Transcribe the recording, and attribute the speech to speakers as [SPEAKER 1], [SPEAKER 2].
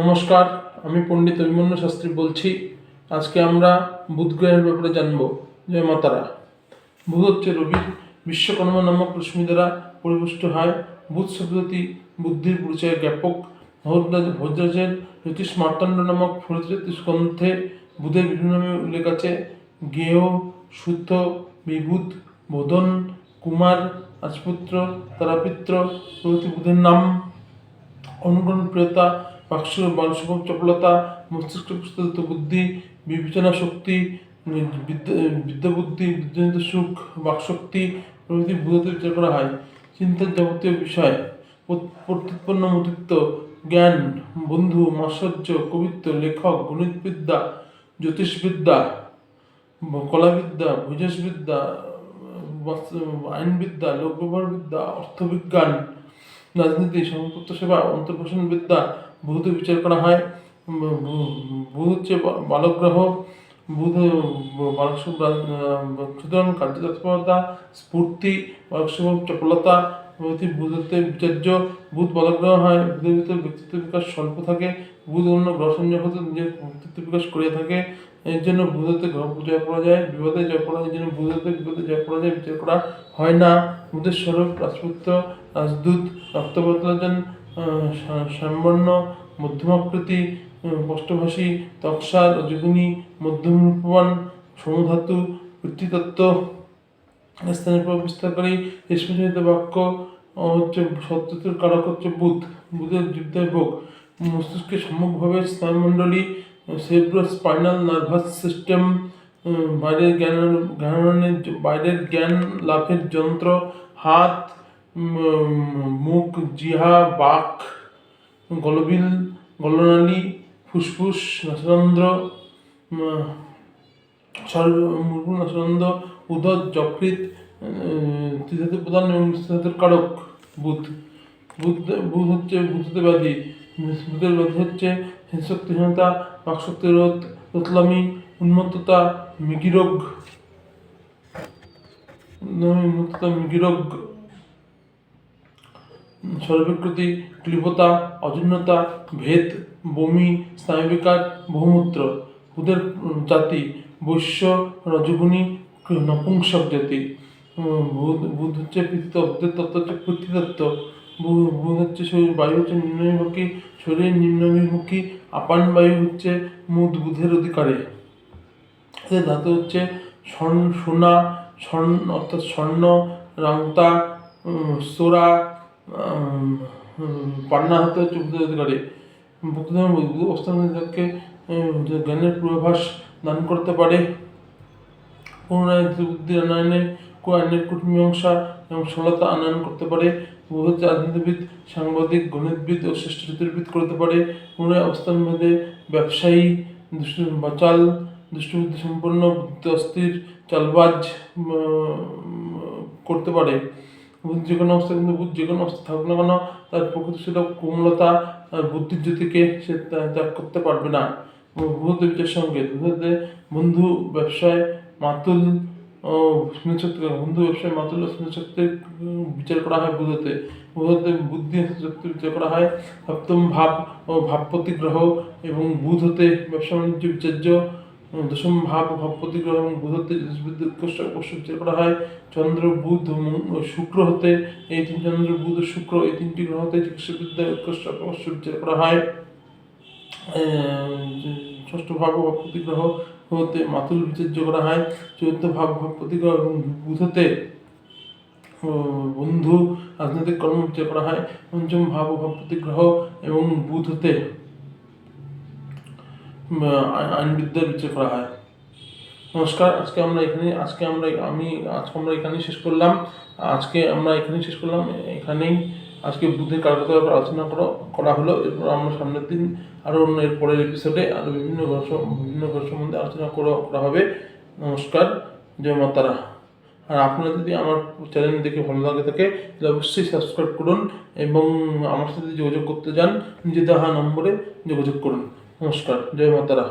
[SPEAKER 1] নমস্কার, আমি পণ্ডিত অভিমন্য শাস্ত্রী বলছি। আজকে আমরা বুধ গ্রহের ব্যাপারে জানব। জয় মাতারা। বুধ হচ্ছে রবি। বিশ্বকর্মা নামক রশ্মি দ্বারা পরিপুষ্ট হয়। বুধ শব্দটি বুদ্ধির পরিচয় জ্ঞাপক ভোজরাজের জ্যোতিষ মার্তাণ্ড নামক ফরিত গ্রন্থে বুধের বিভিন্ন নামে উল্লেখ আছে। জ্ঞেয় শুদ্ধ বিভূত বোধন কুমার, রাজপুত্র, তারাপিত্র প্রভৃতি বুধের নাম। অনুকরণ প্রিয়তা বাক্স বালস্বভাব চপলতা মস্তিষ্ক প্রস্তুত বুদ্ধি বিবেচনা শক্তি উম, বিদ্যা বিদ্যা বুদ্ধি বিদ্যাজনিত সুখ বাকশক্তি প্রভৃতি বুঝতে বিচার করা হয়। চিন্তার যাবতীয় বিষয় প্রত- প্রত্যুৎপন্ন মতিত্ব জ্ঞান বন্ধু মাশ্চর্য কবিত্ব লেখক গণিতবিদ্যা জ্যোতিষবিদ্যা কলাবিদ্যা ভুজসবিদ্যা আইনবিদ্যা লোক ব্যবহারবিদ্যা অর্থবিজ্ঞান রাজনীতি সংযুক্ত সেবা অন্তর্ভূষণ বিদ্যা বুধে বিচার করা হয়। বুধ হচ্ছে বালক গ্রহ। বুধ বালক সুতরাং কার্যতৎপরতা, স্ফূর্তি, বালক চপলতা, প্রভৃতি বুধতে বিচার্য। বুধ বালক গ্রহ হয়, বুধের ভিতর ব্যক্তিত্ব বিকাশ স্বল্প থাকে। বুধ অন্য গ্রহ হতে নিজের ব্যক্তিত্ব বিকাশ করে থাকে। এর জন্য বুধতে গ্রহ জয় করা যায়। বিপদে জয় করা এই জন্য বুধতে বিপদে জয় করা যায়। বিচার করা হয় না। বুধের স্বরূপ রাজপুত্র, রাজদূত রক্তবদলাজন শ্যামবর্ণ মধ্যমাকৃতি স্পষ্টভাষী তক্সার যগুনি মধ্যম রূপবান সমধাতু স্থানের প্রভাব বিস্তারকারী স্পেশালিত বাক্য হচ্ছে সত্যতের কারক হচ্ছে বুধ, বুধের জীবদায় ভোগ। মস্তিষ্কের সম্মুখভাবে স্নায়ুমণ্ডলী সেব্রাস স্পাইনাল নার্ভাস সিস্টেম বাইরের জ্ঞান জ্ঞানের বাইরের জ্ঞান লাভের যন্ত্র, হাত মুখ, জিহা, বাক, গলবিল, গলনালী, ফুসফুস নাসরন্ধ্র মুরমুর নাসরন্ধ্র উদর যকৃত ত্রিধাতু প্রধান এবং ত্রিধাতুর কারক, বুধ। বুধ বুধ হচ্ছে বুধতে ব্যাধি বুধের ব্যাধি হচ্ছে শক্তিহীনতা বাকশক্তি রোধ রোতলামি উন্মত্ততা, মৃগীরোগ। উন্মত্ততা, মৃগীরোগ। সর্ববিকৃতি ক্লিবতা অজীর্ণতা ভেদ, বমি, স্নায়ুবিকার, বহুমূত্র বুধের জাতি, বৈশ্য, রজগুণী নপুংসক জাতি বুধ হচ্ছে পিত্ত বুধের তত্ত্ব হচ্ছে পৃথিতত্ত্ব বুধ হচ্ছে শরীর, বায়ু হচ্ছে নিম্নমুখী, শরীর নিম্নমুখী, আপান বায়ু হচ্ছে মুদ বুধের অধিকারে। এদের ধাতু হচ্ছে স্বর্ণ সোনা স্বর্ণ অর্থাৎ স্বর্ণ, রাংতা সোরা উম, উম, পান্না হাতে হচ্ছে বুধের অধিকারী বুদ্ধের বুধ অস্ত্রকে জ্ঞানের পূর্বাভাস দান করতে পারে। পুনরায় বুদ্ধি আনয়নে আইনের কঠিন মীমাংসা এবং সরলতা আনয়ন করতে পারে। হচ্ছে রাজনীতিবিদ সাংবাদিক গণিতবিদ ও শ্রেষ্ঠ জ্যোতির্বিদ করতে পারে। পুনরায় অবস্থান ভেদে ব্যবসায়ী দুষ্ট বাচাল দুষ্টবুদ্ধি সম্পন্ন বুদ্ধি অস্থির চালবাজ করতে পারে। যে কোনো অবস্থা, কিন্তু যে কোনো অবস্থা থাকুক না কেন, তার প্রকৃতিশীল কোমলতা বুদ্ধির জ্যোতিকে সে ত্যাগ করতে পারবে না। বুধ সঙ্গে বন্ধু ব্যবসায় মাতুল, ও বন্ধু ব্যবসায় মাতুল স্মৃতিশক্তির বিচার করা হয় বুধতে বুধতে বুদ্ধি শক্তি বিচার করা হয় সপ্তম ভাব ও ভাবপতি গ্রহ এবং বুধ হতে ব্যবসা বাণিজ্য বিচার্য দশম ভাব ভাব গ্রহ এবং বুধ হতে জ্যোতিষবিদ্যা উৎকর্ষ করা হয়, চন্দ্র, বুধ শুক্র হতে, এই তিন চন্দ্র, বুধ শুক্র, এই তিনটি গ্রহ হতে চিকিৎসাবিদ্যা উৎকর্ষ অবশ্য করা হয় ষষ্ঠ ভাব ও প্রতিগ্রহ হতে মাতুল বিচার্য করা হয়, চতুর্থ ভাব ভাব প্রতিগ্রহ এবং বুধ হতে বন্ধু রাজনৈতিক কর্ম বিচার করা হয়, পঞ্চম ভাব ও প্রতিগ্রহ এবং বুধ হতে আইনবিদ্যার বিচার করা হয়। নমস্কার, আজকে আমরা এখানে, আজকে আমরা, আমি, আজকে আমরা এখানেই শেষ করলাম। আজকে আমরা এখানেই শেষ করলাম। এখানেই আজকে বুদ্ধের কার্যকতার ব্যাপারে আলোচনা করা করা হলো। এরপর আমরা সামনের দিন আরও অন্য এর পরের এপিসোডে আরও বিভিন্ন গ্রহ বিভিন্ন গ্রহ সম্বন্ধে আলোচনা করা করা হবে। নমস্কার, জয় মাতারা আর আপনারা যদি আমার চ্যানেল দেখে ভালো লাগে থাকে, তাহলে অবশ্যই সাবস্ক্রাইব করুন এবং আমার সাথে যোগাযোগ করতে চান নিজে দেওয়া নম্বরে যোগাযোগ করুন। নমস্কার জয় মাতারা